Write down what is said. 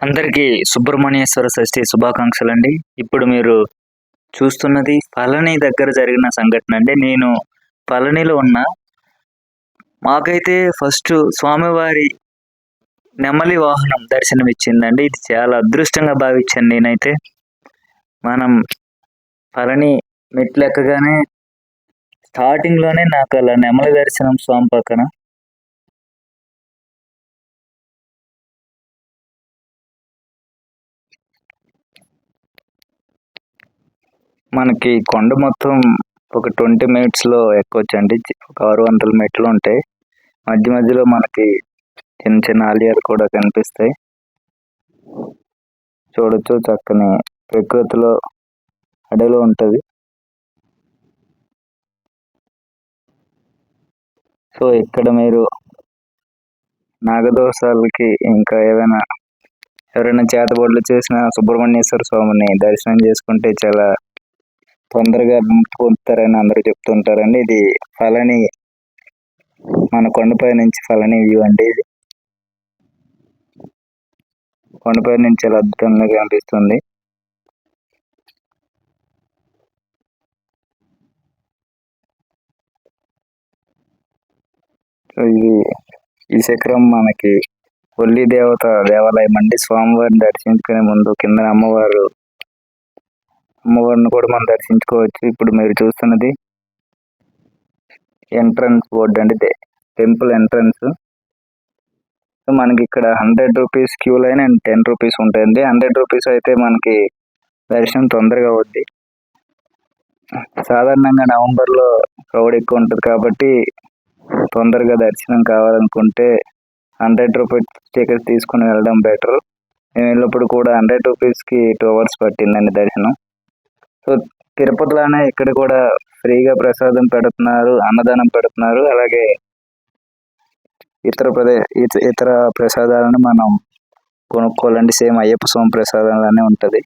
అందరికీ సుబ్రహ్మణ్యేశ్వర షష్ఠి శుభాకాంక్షలు అండి ఇప్పుడు మీరు చూస్తున్నది పళని దగ్గర జరిగిన సంఘటన అండి. నేను పళనిలో ఉన్న. మాకైతే ఫస్ట్ స్వామివారి నెమలి వాహనం దర్శనం ఇచ్చిందండి ఇది చాలా అదృష్టంగా భావించాను నేనైతే. మనం పళని మెట్లు ఎక్కగానే స్టార్టింగ్లోనే నాకు అలా నెమలి దర్శనం స్వామి పక్కన మనకి కొండ మొత్తం ఒక ట్వంటీ మినిట్స్లో ఎక్కొచ్చండి. ఒక ఆరు వందల మెట్లు ఉంటాయి. మధ్య మధ్యలో మనకి చిన్న చిన్న ఆలయాలు కూడా కనిపిస్తాయి. చూడొచ్చు చక్కని ప్రకృతిలో అడవిలో ఉంటుంది. సో ఇక్కడ మీరు నాగదోషాలకి ఇంకా ఏదైనా ఎవరైనా చేతబడులు చేసిన సుబ్రహ్మణ్యేశ్వర స్వామిని దర్శనం చేసుకుంటే చాలా తొందరగా పొందుతారని అందరూ చెప్తుంటారండి. ఇది ఫలని మన కొండపై నుంచి ఫలని వ్యూ అండి ఇది. కొండపై నుంచి చాలా అద్భుతంగా కనిపిస్తుంది. ఇది ఈ శిఖరం మనకి ఒల్లి దేవత దేవాలయం అండి. స్వామివారిని దర్శించుకునే ముందు కింద అమ్మవారు అమ్మవారిని కూడా మనం దర్శించుకోవచ్చు. ఇప్పుడు మీరు చూస్తున్నది ఎంట్రన్స్ బోర్డు అండి. Temple entrance. మనకి ఇక్కడ hundred rupees queue line and ten rupees ఉంటుంది హండ్రెడ్ రూపీస్ అయితే మనకి దర్శనం తొందరగా అవుద్ది. సాధారణంగా నవంబర్లో క్రౌడ్ ఎక్కువ ఉంటుంది కాబట్టి తొందరగా దర్శనం కావాలనుకుంటే హండ్రెడ్ రూపీస్ టికెట్ తీసుకుని వెళ్ళడం బెటర్. మేము వెళ్ళినప్పుడు కూడా హండ్రెడ్ రూపీస్కి టూ అవర్స్ పట్టిందండి దర్శనం. సో తిరుపతిలోనే ఇక్కడ కూడా ఫ్రీగా ప్రసాదం పెడుతున్నారు అన్నదానం పెడుతున్నారు. అలాగే ఇతర ప్రదే ఇతర ప్రసాదాలను మనం కొనుక్కోవాలండి. సేమ్ అయ్యప్ప స్వామి ప్రసాదంలానే ఉంటుంది.